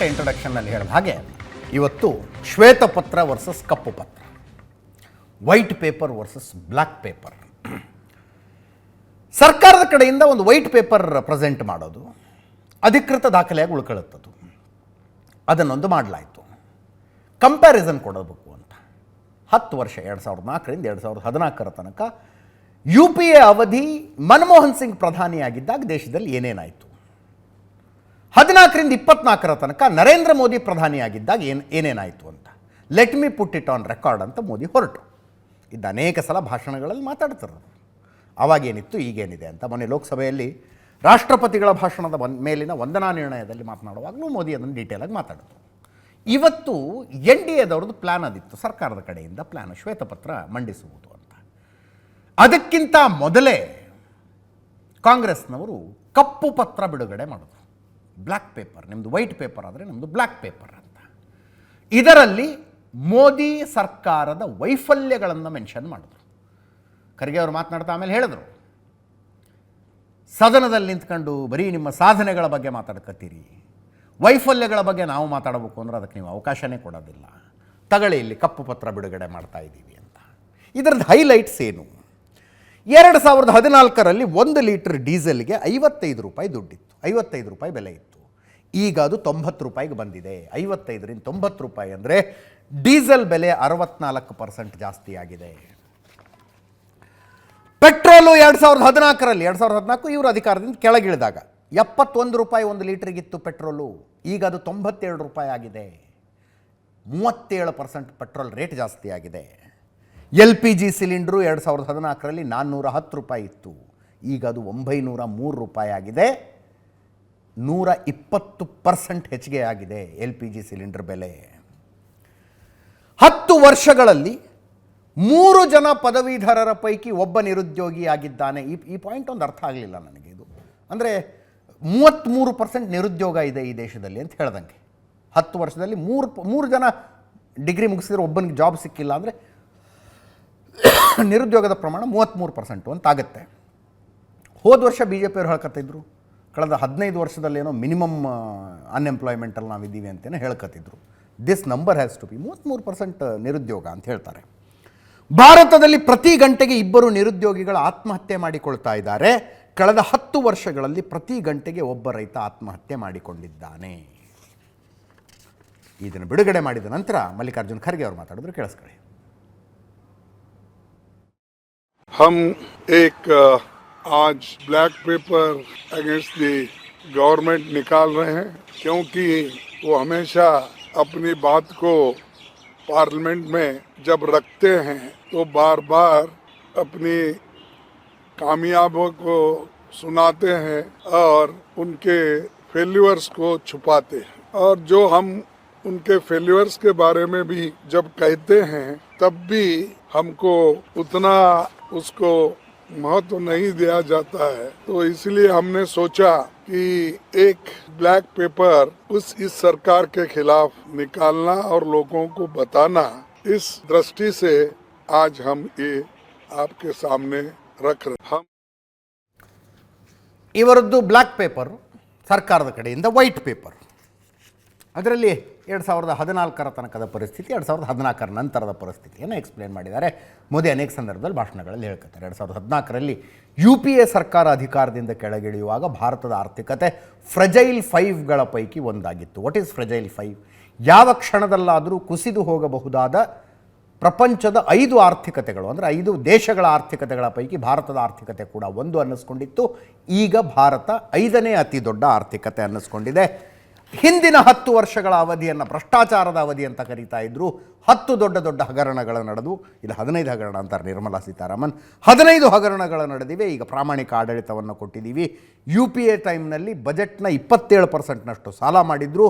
ಪುಟ್ಟ ಇಂಟ್ರೊಡಕ್ಷನ್ನಲ್ಲಿ ಹೇಳಿದ ಹಾಗೆ, ಇವತ್ತು ಶ್ವೇತಪತ್ರ ವರ್ಸಸ್ ಕಪ್ಪು ಪತ್ರ white paper versus black paper ಸರ್ಕಾರದ ಕಡೆಯಿಂದ ಒಂದು ವೈಟ್ ಪೇಪರ್ ಪ್ರೆಸೆಂಟ್ ಮಾಡೋದು, ಅಧಿಕೃತ ದಾಖಲೆಯಾಗಿ ಉಳ್ಕೊಳ್ಳುತ್ತದು ಅದನ್ನೊಂದು ಮಾಡಲಾಯಿತು. ಕಂಪ್ಯಾರಿಸನ್ ಕೊಡಬೇಕು ಅಂತ. ಹತ್ತು ವರ್ಷ, ಎರಡು ಸಾವಿರದ ನಾಲ್ಕರಿಂದ ಎರಡು ಸಾವಿರದ ಹದಿನಾಲ್ಕರ ತನಕ ಯು ಪಿ ಎ ಅವಧಿ ಮನಮೋಹನ್ ಸಿಂಗ್ ಪ್ರಧಾನಿಯಾಗಿದ್ದಾಗ ದೇಶದಲ್ಲಿ ಏನೇನಾಯಿತು? ಹದಿನಾಲ್ಕರಿಂದ ಇಪ್ಪತ್ನಾಲ್ಕರ ತನಕ ನರೇಂದ್ರ ಮೋದಿ ಪ್ರಧಾನಿಯಾಗಿದ್ದಾಗ ಏನು ಏನೇನಾಯಿತು ಅಂತ? Let me put it on record ಅಂತ ಮೋದಿ ಹೊರಟು. ಇದ್ದ ಅನೇಕ ಸಲ ಭಾಷಣಗಳಲ್ಲಿ ಮಾತಾಡ್ತಾರೆ ಅವಾಗೇನಿತ್ತು, ಈಗೇನಿದೆ ಅಂತ ಮೊನ್ನೆ ಲೋಕಸಭೆಯಲ್ಲಿ ರಾಷ್ಟ್ರಪತಿಗಳ ಭಾಷಣದ ಮೇಲಿನ ವಂದನಾ ನಿರ್ಣಯದಲ್ಲಿ ಮಾತನಾಡುವಾಗಲೂ ಮೋದಿ ಅದನ್ನು ಡೀಟೇಲಾಗಿ ಮಾತಾಡಿದ್ರು. ಇವತ್ತು ಎನ್ ಡಿ ಎದವ್ರದ್ದು ಪ್ಲ್ಯಾನ್ ಅದಿತ್ತು. ಸರ್ಕಾರದ ಕಡೆಯಿಂದ ಪ್ಲ್ಯಾನ್ ಶ್ವೇತಪತ್ರ ಮಂಡಿಸುವುದು ಅಂತ. ಅದಕ್ಕಿಂತ ಮೊದಲೇ ಕಾಂಗ್ರೆಸ್ನವರು ಕಪ್ಪು ಪತ್ರ ಬಿಡುಗಡೆ ಮಾಡಿದ್ರು. ಬ್ಲ್ಯಾಕ್ ಪೇಪರ್ ನಿಮ್ಮದು ವೈಟ್ ಪೇಪರ್ ಆದರೆ ನಮ್ಮದು ಬ್ಲ್ಯಾಕ್ ಪೇಪರ್ ಅಂತ. ಇದರಲ್ಲಿ ಮೋದಿ ಸರ್ಕಾರದ ವೈಫಲ್ಯಗಳನ್ನು ಮೆನ್ಷನ್ ಮಾಡಿದ್ರು. ಖರ್ಗೆ ಅವರು ಮಾತನಾಡ್ತಾ ಆಮೇಲೆ ಹೇಳಿದ್ರು. ಸದನದಲ್ಲಿ ನಿಂತ್ಕೊಂಡು ಬರೀ ನಿಮ್ಮ ಸಾಧನೆಗಳ ಬಗ್ಗೆ ಮಾತಾಡ್ಕತ್ತೀರಿ. ವೈಫಲ್ಯಗಳ ಬಗ್ಗೆ ನಾವು ಮಾತಾಡಬೇಕು ಅಂದರೆ ಅದಕ್ಕೆ ನೀವು ಅವಕಾಶನೇ ಕೊಡೋದಿಲ್ಲ. ತಗಳಿ ಇಲ್ಲಿ ಕಪ್ಪು ಪತ್ರ ಬಿಡುಗಡೆ ಮಾಡ್ತಾ ಇದ್ದೀವಿ ಅಂತ. ಇದರದ್ದು ಹೈಲೈಟ್ಸ್ ಏನು? ಎರಡು ಸಾವಿರದ ಹದಿನಾಲ್ಕರಲ್ಲಿ ಒಂದು ಲೀಟರ್ ಡೀಸೆಲ್ಗೆ ಐವತ್ತೈದು ರೂಪಾಯಿ ದುಡ್ಡಿತ್ತು. ಐವತ್ತೈದು ರೂಪಾಯಿ ಬೆಲೆ ಇತ್ತು. ಈಗ ಅದು ತೊಂಬತ್ತು ರೂಪಾಯಿಗೆ ಬಂದಿದೆ. ಐವತ್ತೈದರಿಂದ ತೊಂಬತ್ತು ರೂಪಾಯಿ ಅಂದರೆ ಡೀಸೆಲ್ ಬೆಲೆ ಅರವತ್ನಾಲ್ಕು ಪರ್ಸೆಂಟ್ ಜಾಸ್ತಿ ಆಗಿದೆ. ಪೆಟ್ರೋಲು ಎರಡು ಸಾವಿರದ ಹದಿನಾಲ್ಕರಲ್ಲಿ, ಎರಡು ಸಾವಿರದ ಹದಿನಾಲ್ಕು ಇವರು ಅಧಿಕಾರದಿಂದ ಕೆಳಗಿಳಿದಾಗ ಎಪ್ಪತ್ತೊಂದು ರೂಪಾಯಿ ಒಂದು ಲೀಟ್ರಿಗಿತ್ತು ಪೆಟ್ರೋಲು. ಈಗ ಅದು ತೊಂಬತ್ತೇಳು ರೂಪಾಯಿ ಆಗಿದೆ. ಮೂವತ್ತೇಳು ಪರ್ಸೆಂಟ್ ಪೆಟ್ರೋಲ್ ರೇಟ್ ಜಾಸ್ತಿ ಆಗಿದೆ. ಎಲ್ ಪಿ ಜಿ ಸಿಲಿಂಡ್ರು ಎರಡು ಸಾವಿರದ ಹದಿನಾಲ್ಕರಲ್ಲಿ ನಾನ್ನೂರ ಹತ್ತು ರೂಪಾಯಿ ಇತ್ತು. ಈಗ ಅದು ಒಂಬೈನೂರ ಮೂರು ರೂಪಾಯಿ ಆಗಿದೆ. ನೂರ ಇಪ್ಪತ್ತು ಪರ್ಸೆಂಟ್ ಹೆಚ್ಚಿಗೆ ಆಗಿದೆ ಎಲ್ ಪಿ ಜಿ ಸಿಲಿಂಡರ್ ಬೆಲೆ. ಹತ್ತು ವರ್ಷಗಳಲ್ಲಿ ಮೂರು ಜನ ಪದವೀಧರರ ಪೈಕಿ ಒಬ್ಬ ನಿರುದ್ಯೋಗಿ ಆಗಿದ್ದಾನೆ. ಈ ಈ ಪಾಯಿಂಟ್ ಒಂದು ಅರ್ಥ ಆಗಲಿಲ್ಲ ನನಗೆ ಇದು. ಅಂದರೆ ಮೂವತ್ತ್ಮೂರು ಪರ್ಸೆಂಟ್ ನಿರುದ್ಯೋಗ ಇದೆ ಈ ದೇಶದಲ್ಲಿ ಅಂತ ಹೇಳ್ದಂಗೆ. ಹತ್ತು ವರ್ಷದಲ್ಲಿ ಮೂರು ಮೂರು ಜನ ಡಿಗ್ರಿ ಮುಗಿಸಿದ್ರೆ ಒಬ್ಬನಿಗೆ ಜಾಬ್ ಸಿಕ್ಕಿಲ್ಲ ಅಂದರೆ ನಿರುದ್ಯೋಗದ ಪ್ರಮಾಣ ಮೂವತ್ತ್ಮೂರು ಪರ್ಸೆಂಟು ಅಂತ ಆಗುತ್ತೆ. ಹೋದ ವರ್ಷ ಬಿ ಜೆ ಪಿಯವರು ಹೇಳ್ಕತ್ತಿದ್ರು. ಕಳೆದ ಹದಿನೈದು ವರ್ಷದಲ್ಲೇನೋ ಮಿನಿಮಮ್ ಅನ್ಎಂಪ್ಲಾಯ್ಮೆಂಟಲ್ಲಿ ನಾವಿದ್ದೀವಿ ಅಂತೇನೋ ಹೇಳ್ಕತ್ತಿದ್ರು this number has to be ಮೂವತ್ತ್ಮೂರು ಪರ್ಸೆಂಟ್ ನಿರುದ್ಯೋಗ ಅಂತ ಹೇಳ್ತಾರೆ ಭಾರತದಲ್ಲಿ ಪ್ರತಿ ಗಂಟೆಗೆ ಇಬ್ಬರು ನಿರುದ್ಯೋಗಿಗಳು ಆತ್ಮಹತ್ಯೆ ಮಾಡಿಕೊಳ್ತಾ ಇದ್ದಾರೆ ಕಳೆದ ಹತ್ತು ವರ್ಷಗಳಲ್ಲಿ ಪ್ರತಿ ಗಂಟೆಗೆ ಒಬ್ಬ ರೈತ ಆತ್ಮಹತ್ಯೆ ಮಾಡಿಕೊಂಡಿದ್ದಾನೆ ಇದನ್ನು ಬಿಡುಗಡೆ ಮಾಡಿದ ನಂತರ ಮಲ್ಲಿಕಾರ್ಜುನ್ ಖರ್ಗೆ ಅವರು ಮಾತಾಡಿದ್ರು ಕೇಳಿಸ್ಕೊಳ್ಳಿ हम एक अ, आज black paper against the government निकाल रहे हैं, क्योंकि वो हमेशा अपनी बात को पार्लियामेंट में जब रखते हैं तो बार बार अपनी कामयाबों को सुनाते हैं और उनके फेल्यूअर्स को छुपाते हैं। और जो हम उनके फेल्यूअर्स के बारे में भी जब कहते हैं, तब भी हमको उतना उसको महत्व नहीं दिया जाता है तो इसलिए हमने सोचा कि एक ब्लैक पेपर उस इस सरकार के खिलाफ निकालना और लोगों को बताना इस दृष्टि से आज हम ये आपके सामने रख रहे हम ಇವರದ್ದು ಬ್ಲ್ಯಾಕ್ ಪೇಪರು ಸರ್ಕಾರದ ಕಡೆಯಿಂದ ವೈಟ್ ಪೇಪರ್ ಅದರಲ್ಲಿ ಎರಡು ಸಾವಿರದ ಹದಿನಾಲ್ಕರ ತನಕದ ಪರಿಸ್ಥಿತಿ, ಎರಡು ಸಾವಿರದ ಹದಿನಾಲ್ಕರ ನಂತರದ ಪರಿಸ್ಥಿತಿಯನ್ನು ಎಕ್ಸ್ಪ್ಲೇನ್ ಮಾಡಿದ್ದಾರೆ. ಮೋದಿ ಅನೇಕ ಸಂದರ್ಭದಲ್ಲಿ ಭಾಷಣಗಳಲ್ಲಿ ಹೇಳ್ಕೊತಾರೆ. ಎರಡು ಸಾವಿರದ ಹದಿನಾಲ್ಕರಲ್ಲಿ ಯು ಪಿ ಎ ಸರ್ಕಾರ ಅಧಿಕಾರದಿಂದ ಕೆಳಗಿಳಿಯುವಾಗ ಭಾರತದ ಆರ್ಥಿಕತೆ ಫ್ರೆಜೈಲ್ ಫೈವ್ಗಳ ಪೈಕಿ ಒಂದಾಗಿತ್ತು. ವಾಟ್ ಈಸ್ ಫ್ರೆಜೈಲ್ ಫೈವ್ ಯಾವ ಕ್ಷಣದಲ್ಲಾದರೂ ಕುಸಿದು ಹೋಗಬಹುದಾದ ಪ್ರಪಂಚದ ಐದು ಆರ್ಥಿಕತೆಗಳು, ಅಂದರೆ ಐದು ದೇಶಗಳ ಆರ್ಥಿಕತೆಗಳ ಪೈಕಿ ಭಾರತದ ಆರ್ಥಿಕತೆ ಕೂಡ ಒಂದು ಅನ್ನಿಸ್ಕೊಂಡಿತ್ತು. ಈಗ ಭಾರತ ಐದನೇ ಅತಿ ದೊಡ್ಡ ಆರ್ಥಿಕತೆ ಅನ್ನಿಸ್ಕೊಂಡಿದೆ. ಹಿಂದಿನ ಹತ್ತು ವರ್ಷಗಳ ಅವಧಿಯನ್ನು, ಭ್ರಷ್ಟಾಚಾರದ ಅವಧಿ ಅಂತ ಕರೀತಾ ಇದ್ರು. ಹತ್ತು ದೊಡ್ಡ ದೊಡ್ಡ ಹಗರಣಗಳು ನಡೆದು ಇದು ಹದಿನೈದು ಹಗರಣ ಅಂತಾರೆ ನಿರ್ಮಲಾ ಸೀತಾರಾಮನ್. ಹದಿನೈದು ಹಗರಣಗಳು ನಡೆದಿವೆ, ಈಗ ಪ್ರಾಮಾಣಿಕ ಆಡಳಿತವನ್ನು ಕೊಟ್ಟಿದ್ದೀವಿ ಯು ಪಿ ಎ ಟೈಮ್ನಲ್ಲಿ ಬಜೆಟ್ನ ಇಪ್ಪತ್ತೇಳು ಪರ್ಸೆಂಟ್ನಷ್ಟು ಸಾಲ ಮಾಡಿದ್ರು.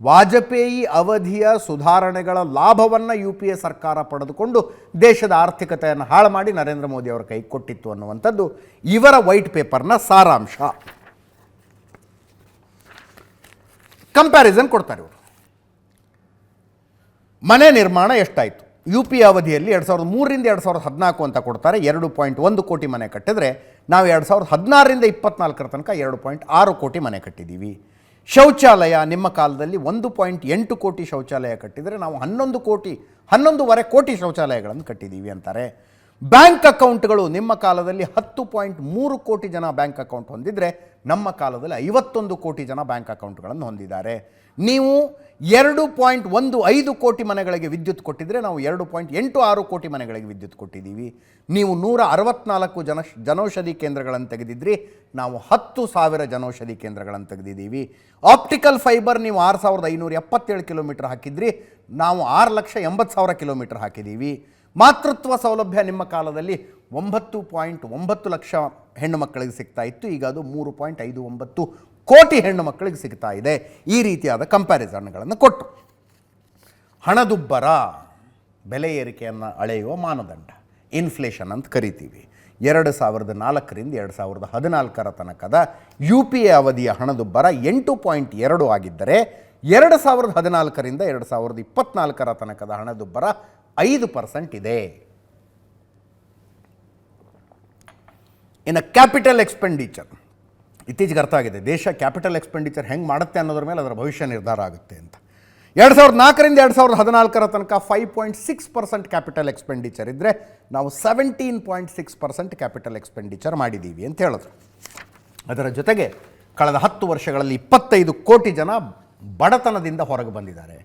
ವಾಜಪೇಯಿ ಅವಧಿಯ ಸುಧಾರಣೆಗಳ ಲಾಭವನ್ನು ಯು ಪಿ ಎ ಸರ್ಕಾರ ಪಡೆದುಕೊಂಡು ದೇಶದ ಆರ್ಥಿಕತೆಯನ್ನು ಹಾಳು ಮಾಡಿ ನರೇಂದ್ರ ಮೋದಿ ಅವರ ಕೈ ಕೊಟ್ಟಿತ್ತು ಅನ್ನುವಂಥದ್ದು ಇವರ ವೈಟ್ ಪೇಪರ್ನ ಸಾರಾಂಶ. ಕಂಪ್ಯಾರಿಸನ್ ಕೊಡ್ತಾರೆ ಇವರು. ಮನೆ ನಿರ್ಮಾಣ ಎಷ್ಟಾಯಿತು? ಯು ಪಿ ಅವಧಿಯಲ್ಲಿ ಎರಡು ಸಾವಿರದ ಮೂರರಿಂದ ಎರಡು ಸಾವಿರದ ಹದಿನಾಲ್ಕು ಅಂತ ಕೊಡ್ತಾರೆ. ಎರಡು ಪಾಯಿಂಟ್ ಒಂದು ಕೋಟಿ ಮನೆ ಕಟ್ಟಿದ್ರೆ ನಾವು ಎರಡು ಸಾವಿರದ ಹದಿನಾರರಿಂದ ಇಪ್ಪತ್ನಾಲ್ಕರ ತನಕ ಎರಡು ಪಾಯಿಂಟ್ ಆರು ಕೋಟಿ ಮನೆ ಕಟ್ಟಿದ್ದೀವಿ. ಶೌಚಾಲಯ ನಿಮ್ಮ ಕಾಲದಲ್ಲಿ ಒಂದು ಪಾಯಿಂಟ್ ಎಂಟು ಕೋಟಿ ಶೌಚಾಲಯ ಕಟ್ಟಿದರೆ ನಾವು ಹನ್ನೊಂದು ಕೋಟಿ, ಹನ್ನೊಂದುವರೆ ಕೋಟಿ ಶೌಚಾಲಯಗಳನ್ನು ಕಟ್ಟಿದ್ದೀವಿ ಅಂತಾರೆ. ಬ್ಯಾಂಕ್ ಅಕೌಂಟ್ಗಳು ನಿಮ್ಮ ಕಾಲದಲ್ಲಿ ಹತ್ತು ಪಾಯಿಂಟ್ ಮೂರು ಕೋಟಿ ಜನ ಬ್ಯಾಂಕ್ ಅಕೌಂಟ್ ಹೊಂದಿದರೆ ನಮ್ಮ ಕಾಲದಲ್ಲಿ ಐವತ್ತೊಂದು ಕೋಟಿ ಜನ ಬ್ಯಾಂಕ್ ಅಕೌಂಟ್ಗಳನ್ನು ಹೊಂದಿದ್ದಾರೆ. ನೀವು ಎರಡು ಪಾಯಿಂಟ್ ಒಂದು ಐದು ಕೋಟಿ ಮನೆಗಳಿಗೆ ವಿದ್ಯುತ್ ಕೊಟ್ಟಿದ್ರೆ ನಾವು ಎರಡು ಪಾಯಿಂಟ್ ಎಂಟು ಆರು ಕೋಟಿ ಮನೆಗಳಿಗೆ ವಿದ್ಯುತ್ ಕೊಟ್ಟಿದ್ದೀವಿ. ನೀವು ನೂರ ಅರವತ್ನಾಲ್ಕು ಜನ ಜನೌಷಧಿ ಕೇಂದ್ರಗಳನ್ನು ತೆಗೆದಿದ್ರಿ, ನಾವು ಹತ್ತು ಸಾವಿರ ಜನೌಷಧಿ ಕೇಂದ್ರಗಳನ್ನು ತೆಗೆದಿದ್ದೀವಿ. ಆಪ್ಟಿಕಲ್ ಫೈಬರ್ ನೀವು ಆರು ಸಾವಿರದ ಐನೂರ ಎಪ್ಪತ್ತೇಳು ಕಿಲೋಮೀಟರ್ ಹಾಕಿದ್ರಿ, ನಾವು ಆರು ಲಕ್ಷ ಎಂಬತ್ತು ಸಾವಿರ ಕಿಲೋಮೀಟರ್ ಹಾಕಿದ್ದೀವಿ. ಮಾತೃತ್ವ ಸೌಲಭ್ಯ ನಿಮ್ಮ ಕಾಲದಲ್ಲಿ ಒಂಬತ್ತು ಪಾಯಿಂಟ್ ಒಂಬತ್ತು ಲಕ್ಷ ಹೆಣ್ಣು ಮಕ್ಕಳಿಗೆ ಸಿಗ್ತಾ ಇತ್ತು. ಈಗ ಅದು ಮೂರು ಪಾಯಿಂಟ್ ಐದು ಒಂಬತ್ತು ಕೋಟಿ ಹೆಣ್ಣು ಮಕ್ಕಳಿಗೆ ಸಿಗ್ತಾ ಇದೆ. ಈ ರೀತಿಯಾದ ಕಂಪ್ಯಾರಿಸನ್ಗಳನ್ನು ಕೊಟ್ಟು. ಹಣದುಬ್ಬರ ಬೆಲೆ ಏರಿಕೆಯನ್ನು ಅಳೆಯುವ ಮಾನದಂಡ. ಇನ್ಫ್ಲೇಷನ್ ಅಂತ ಕರಿತೀವಿ. ಎರಡು ಸಾವಿರದ ನಾಲ್ಕರಿಂದ ಎರಡು ಸಾವಿರದ ಹದಿನಾಲ್ಕರ ತನಕದ ಯು ಪಿ ಎ ಅವಧಿಯ ಹಣದುಬ್ಬರ ಎಂಟು ಪಾಯಿಂಟ್ ಎರಡು ಆಗಿದ್ದರೆ ಎರಡು ಸಾವಿರದ ಹದಿನಾಲ್ಕರಿಂದ ಎರಡು ಸಾವಿರದ ಇಪ್ಪತ್ನಾಲ್ಕರ ತನಕದ ಹಣದುಬ್ಬರ ಐದು ಪರ್ಸೆಂಟ್ ಇದೆ. ಇನ್ನು ಕ್ಯಾಪಿಟಲ್ ಎಕ್ಸ್ಪೆಂಡಿಚರ್ ಇತ್ತೀಚೆಗೆ ಅರ್ಥ ಆಗಿದೆ. ದೇಶ ಕ್ಯಾಪಿಟಲ್ ಎಕ್ಸ್ಪೆಂಡಿಚರ್ ಹೆಂಗೆ ಮಾಡುತ್ತೆ ಅನ್ನೋದ್ರ ಮೇಲೆ ಅದರ ಭವಿಷ್ಯ ನಿರ್ಧಾರ ಆಗುತ್ತೆ ಅಂತ. ಎರಡು ಸಾವಿರದ ನಾಲ್ಕರಿಂದ ಎರಡು ಸಾವಿರದ ಹದಿನಾಲ್ಕರ ತನಕ five point six percent capital expenditure ಇದ್ದರೆ ನಾವು seventeen point six percent capital expenditure ಮಾಡಿದ್ದೀವಿ ಅಂತ ಹೇಳಿದ್ರು. ಅದರ ಜೊತೆಗೆ ಕಳೆದ ಹತ್ತು ವರ್ಷಗಳಲ್ಲಿ ಇಪ್ಪತ್ತೈದು ಕೋಟಿ ಜನ ಬಡತನದಿಂದ ಹೊರಗೆ ಬಂದಿದ್ದಾರೆ.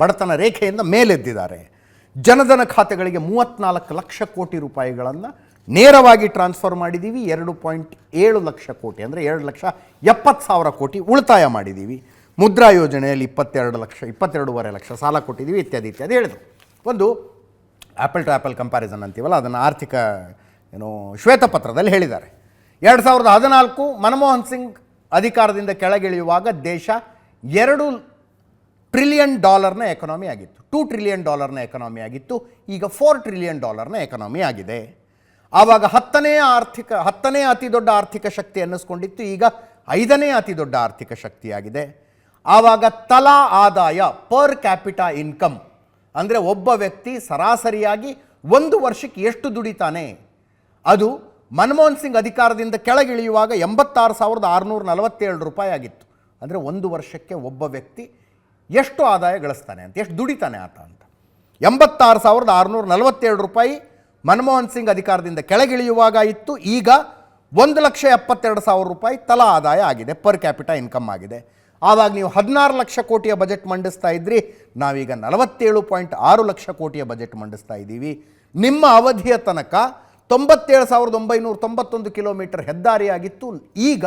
ಬಡತನ ರೇಖೆಯಿಂದ ಮೇಲೆದ್ದಿದ್ದಾರೆ. ಜನಧನ ಖಾತೆಗಳಿಗೆ ಮೂವತ್ತ್ನಾಲ್ಕು ಲಕ್ಷ ಕೋಟಿ ರೂಪಾಯಿಗಳನ್ನು ನೇರವಾಗಿ ಟ್ರಾನ್ಸ್ಫರ್ ಮಾಡಿದ್ದೀವಿ ಎರಡು ಪಾಯಿಂಟ್ ಏಳು ಲಕ್ಷ ಕೋಟಿ, ಅಂದರೆ ಎರಡು ಲಕ್ಷ ಎಪ್ಪತ್ತು ಸಾವಿರ ಕೋಟಿ ಉಳಿತಾಯ ಮಾಡಿದ್ದೀವಿ ಮುದ್ರಾ ಯೋಜನೆಯಲ್ಲಿ ಇಪ್ಪತ್ತೆರಡು ಲಕ್ಷ, ಇಪ್ಪತ್ತೆರಡೂವರೆ ಲಕ್ಷ ಸಾಲ ಕೊಟ್ಟಿದ್ದೀವಿ ಇತ್ಯಾದಿ ಇತ್ಯಾದಿ ಹೇಳಿದರು. ಒಂದು ಆ್ಯಪಲ್ ಟು ಆ್ಯಪಲ್ ಕಂಪ್ಯಾರಿಸನ್ ಅಂತೀವಲ್ಲ, ಅದನ್ನು ಆರ್ಥಿಕ, ಏನು, ಶ್ವೇತಪತ್ರದಲ್ಲಿ ಹೇಳಿದ್ದಾರೆ. ಎರಡು ಸಾವಿರದ ಹದಿನಾಲ್ಕು ಮನಮೋಹನ್ ಸಿಂಗ್ ಅಧಿಕಾರದಿಂದ ಕೆಳಗಿಳಿಯುವಾಗ ದೇಶ ಎರಡು ಟ್ರಿಲಿಯನ್ ಡಾಲರ್ನ ಎಕನಾಮಿ ಆಗಿತ್ತು. ಟೂ ಟ್ರಿಲಿಯನ್ ಡಾಲರ್ನ ಎಕನಾಮಿ ಆಗಿತ್ತು. ಈಗ ಫೋರ್ ಟ್ರಿಲಿಯನ್ ಡಾಲರ್ನ ಎಕನಾಮಿ ಆಗಿದೆ. ಆವಾಗ ಹತ್ತನೇ ಆರ್ಥಿಕ, ಹತ್ತನೇ ಅತಿ ದೊಡ್ಡ ಆರ್ಥಿಕ ಶಕ್ತಿ ಅನ್ನಿಸ್ಕೊಂಡಿತ್ತು. ಈಗ ಐದನೇ ಅತಿ ದೊಡ್ಡ ಆರ್ಥಿಕ ಶಕ್ತಿಯಾಗಿದೆ ಆವಾಗ ತಲಾ ಆದಾಯ ಪರ್ ಕ್ಯಾಪಿಟಾ ಇನ್ಕಮ್ ಅಂದರೆ ಒಬ್ಬ ವ್ಯಕ್ತಿ ಸರಾಸರಿಯಾಗಿ ಒಂದು ವರ್ಷಕ್ಕೆ ಎಷ್ಟು ದುಡಿತಾನೆ? ಅದು ಮನಮೋಹನ್ ಸಿಂಗ್ ಅಧಿಕಾರದಿಂದ ಕೆಳಗಿಳಿಯುವಾಗ ಎಂಬತ್ತಾರು ಸಾವಿರದ ಆರುನೂರ ನಲವತ್ತೇಳು ರೂಪಾಯಿ ಆಗಿತ್ತು. ಅಂದರೆ ಒಂದು ವರ್ಷಕ್ಕೆ ಒಬ್ಬ ವ್ಯಕ್ತಿ ಎಷ್ಟು ಆದಾಯ ಗಳಿಸ್ತಾನೆ ಅಂತ, ಎಷ್ಟು ದುಡಿತಾನೆ ಆತ ಅಂತ. ಎಂಬತ್ತಾರು ಸಾವಿರದ ಆರುನೂರ ನಲವತ್ತೇಳು ರೂಪಾಯಿ ಮನಮೋಹನ್ ಸಿಂಗ್ ಅಧಿಕಾರದಿಂದ ಕೆಳಗಿಳಿಯುವಾಗ ಇತ್ತು. ಈಗ ಒಂದು ಲಕ್ಷ ಎಪ್ಪತ್ತೆರಡು ಸಾವಿರ ರೂಪಾಯಿ ತಲಾ ಆದಾಯ ಆಗಿದೆ, ಪರ್ ಕ್ಯಾಪಿಟಾ ಇನ್ಕಮ್ ಆಗಿದೆ. ಆವಾಗ ನೀವು ಹದಿನಾರು ಲಕ್ಷ ಕೋಟಿಯ ಬಜೆಟ್ ಮಂಡಿಸ್ತಾ ಇದ್ರಿ, ನಾವೀಗ ನಲವತ್ತೇಳು ಪಾಯಿಂಟ್ ಆರು ಲಕ್ಷ ಕೋಟಿಯ ಬಜೆಟ್ ಮಂಡಿಸ್ತಾ ಇದ್ದೀವಿ. ನಿಮ್ಮ ಅವಧಿಯ ತನಕ ತೊಂಬತ್ತೇಳು ಸಾವಿರದ ಒಂಬೈನೂರ ತೊಂಬತ್ತೊಂದು ಕಿಲೋಮೀಟರ್ ಹೆದ್ದಾರಿಯಾಗಿತ್ತು. ಈಗ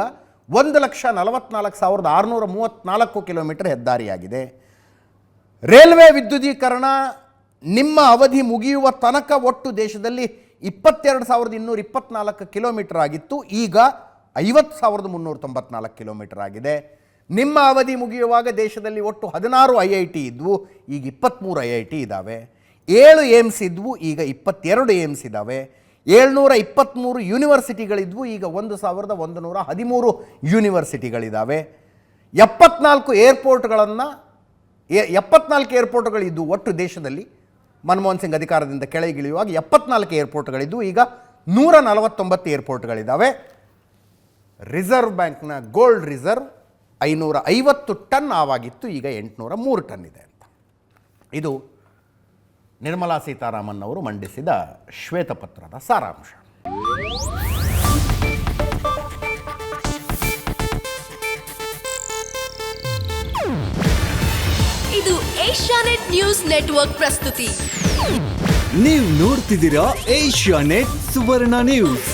ಒಂದು ಲಕ್ಷ ನಲವತ್ನಾಲ್ಕು ಸಾವಿರದ ಆರುನೂರ ಮೂವತ್ತ್ನಾಲ್ಕು ಕಿಲೋಮೀಟರ್ ಹೆದ್ದಾರಿಯಾಗಿದೆ. ರೈಲ್ವೆ ವಿದ್ಯುದೀಕರಣ ನಿಮ್ಮ ಅವಧಿ ಮುಗಿಯುವ ತನಕ ಒಟ್ಟು ದೇಶದಲ್ಲಿ ಇಪ್ಪತ್ತೆರಡು ಸಾವಿರದ ಇನ್ನೂರ ಇಪ್ಪತ್ನಾಲ್ಕು ಕಿಲೋಮೀಟರ್ ಆಗಿತ್ತು. ಈಗ ಐವತ್ತು ಸಾವಿರದ ಮುನ್ನೂರ ತೊಂಬತ್ನಾಲ್ಕು ಕಿಲೋಮೀಟರ್ ಆಗಿದೆ. ನಿಮ್ಮ ಅವಧಿ ಮುಗಿಯುವಾಗ ದೇಶದಲ್ಲಿ ಒಟ್ಟು ಹದಿನಾರು ಐ ಐ ಟಿ ಇದ್ವು. ಈಗ ಇಪ್ಪತ್ತ್ಮೂರು ಐ ಐ ಟಿ ಇದ್ದಾವೆ ಏಳು ಏಮ್ಸ್ ಇದ್ವು. ಈಗ ಇಪ್ಪತ್ತೆರಡು ಏಮ್ಸ್ ಇದ್ದಾವೆ ಏಳ್ನೂರ ಇಪ್ಪತ್ತ್ಮೂರು ಯೂನಿವರ್ಸಿಟಿಗಳಿದ್ವು. ಈಗ ಒಂದು ಸಾವಿರದ ಒಂದು ನೂರ ಹದಿಮೂರು ಯೂನಿವರ್ಸಿಟಿಗಳಿದ್ದಾವೆ ಎಪ್ಪತ್ನಾಲ್ಕು ಏರ್ಪೋರ್ಟ್ಗಳನ್ನು ಎಪ್ಪತ್ನಾಲ್ಕು ಏರ್ಪೋರ್ಟ್ಗಳಿದ್ದು ಒಟ್ಟು ದೇಶದಲ್ಲಿ. ಮನಮೋಹನ್ ಸಿಂಗ್ ಅಧಿಕಾರದಿಂದ ಕೆಳಗಿಳಿಯುವಾಗ ಎಪ್ಪತ್ನಾಲ್ಕು ಏರ್ಪೋರ್ಟ್ಗಳಿದ್ದು. ಈಗ ನೂರ ನಲವತ್ತೊಂಬತ್ತು ಏರ್ಪೋರ್ಟ್ಗಳಿದ್ದಾವೆ ರಿಸರ್ವ್ ಬ್ಯಾಂಕ್ನ ಗೋಲ್ಡ್ ರಿಸರ್ವ್ ಐನೂರ ಐವತ್ತು ಟನ್ ಆವಾಗಿತ್ತು. ಈಗ ಎಂಟುನೂರ ಮೂರು ಟನ್ ಇದೆ ಅಂತ. ಇದು ನಿರ್ಮಲಾ ಸೀತಾರಾಮನ್ ಅವರು ಮಂಡಿಸಿದ ಶ್ವೇತಪತ್ರದ ಸಾರಾಂಶ. ಇದು ಏಷ್ಯಾನೆಟ್ ನ್ಯೂಸ್ ನೆಟ್ವರ್ಕ್ ಪ್ರಸ್ತುತಿ. ನೀವು ನೋಡ್ತಿದ್ದೀರಾ ಏಷ್ಯಾ ನೆಟ್ ಸುವರ್ಣ ನ್ಯೂಸ್.